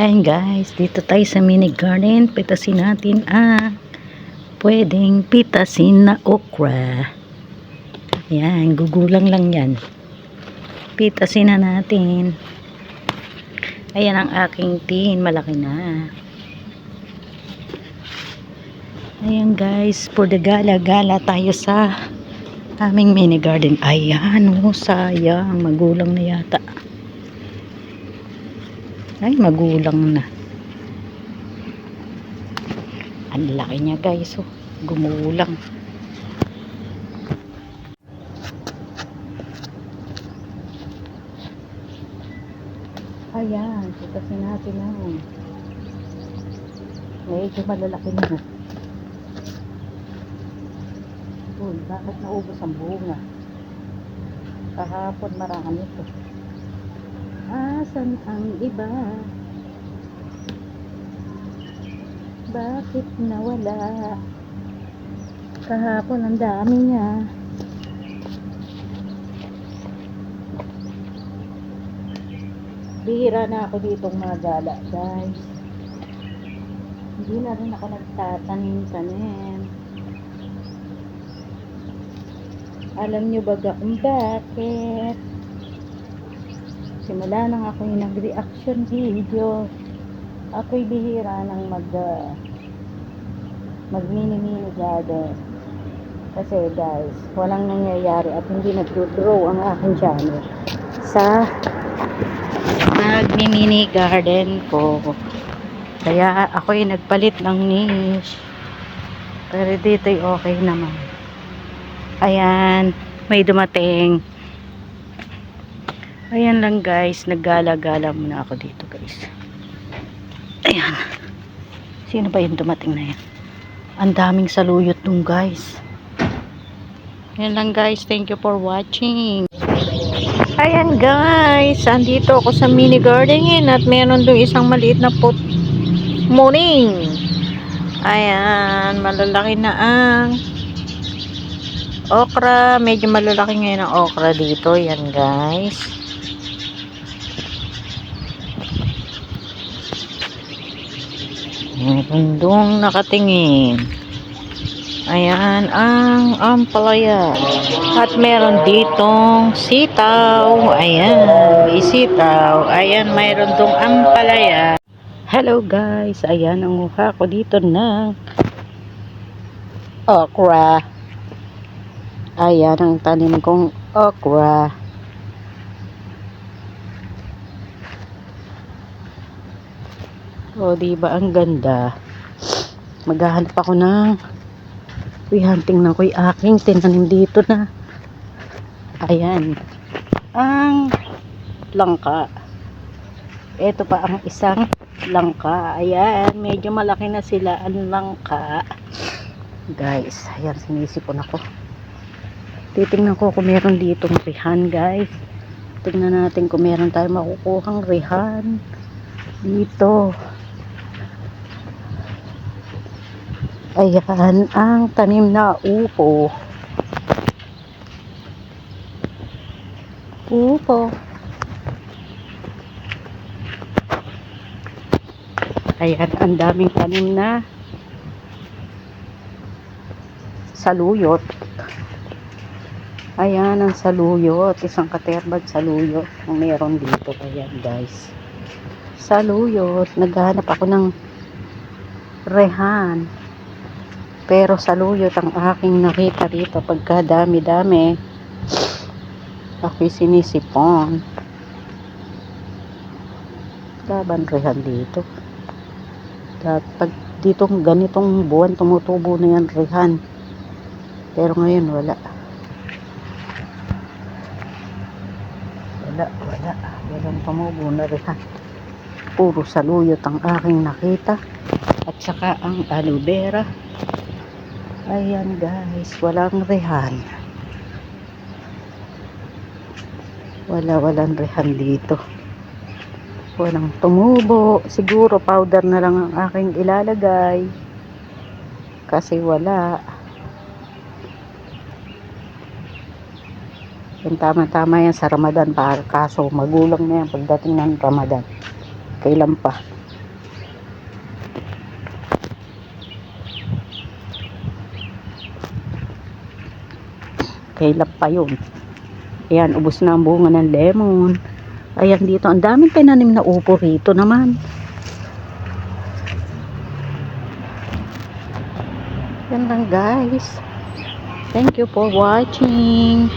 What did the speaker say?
Ayan guys, dito tayo sa mini garden. Pitasin natin ang pwedeng pitasin na okra. Ayan, gugulang lang yan. Pitasin na natin. Ayan ang aking tin, malaki na. Ayan guys, for the gala-gala tayo sa aming mini garden. Ayan, oh, sayang, magulang na yata. Ay, magulang na. Ang laki niya guys, oh. Gumulang. Ayan, tutasin natin na. Medyo malalaki na. Uy, bakit naubos ang bunga? Kahapon marami ito. Asan ang iba? Bakit nawala? Kahapon ang dami niya. Bihira na ako ditong magala, guys. Hindi na rin ako nagtatanim-tanim. Alam nyo ba kung bakit? Simula nang ako yung nag-reaction video, ako'y bihira ng mag uh, mag mini mini garden. Kasi guys, walang nangyayari at hindi nag-grow ang aking channel sa mag mini garden ko. Kaya ako'y nagpalit ng niche. Pero dito'y okay naman. Ayan, may dumating. Ayan lang guys, naggala-gala muna ako dito guys. Ayan. Sino ba yung dumating na yan? Ang daming saluyot dun guys. Ayan lang guys, thank you for watching. Ayan guys, andito ako sa mini garden at meron doon isang maliit na pot morning. Ayan, malalaki na ang okra. Medyo malalaki ngayon ang okra dito. Yan guys. Doong nakatingin. Ayan ang ampalaya. At meron ditong sitaw. Ayan, may sitaw. Ayan, mayroon dong ampalaya. Hello guys, ayan ang mukha ko dito ng okra. Ayan ang tanim kong okra. O, di ba ang ganda? Maghahanap ako ng hunting na ko yung aking tinanim dito na. Ayan. Ang langka. Ito pa ang isang langka. Ayan, medyo malaki na sila ang langka. Guys, ayan, sinisipon ako. Titingnan ko kung meron ditong rihan, guys. Tingnan natin kung meron tayo makukuhang rihan. Dito. Ayan, ang tanim na upo. Upo. Ayan, ang daming tanim na saluyot. Ayan, ang saluyot. Isang katerbag saluyot ang meron dito. Ayan, guys. Saluyot. Naghahanap ako ng rehan. Pero saluyot ang aking nakita dito. Pagka dami-dami, ako'y sinisipon. Laban rehan dito. At pag ditong ganitong buwan tumutubo na yan rihan. Pero ngayon wala. Wala, wala. Walang tumubo na rihan. Puro saluyot ang aking nakita. At saka ang aloe vera. Ayan guys, walang rihan. Wala, walang rihan dito. Walang tumubo. Siguro powder na lang ang aking ilalagay. Kasi wala. Yung tama-tama yan sa Ramadan para kaso magulang na yan pagdating ng Ramadan. Kailan pa? Kailan pa yun. Ayan, ubos na ang bunga ng lemon. Ayan dito, ang daming tinanim na upo rito naman. Yan lang guys. Thank you for watching.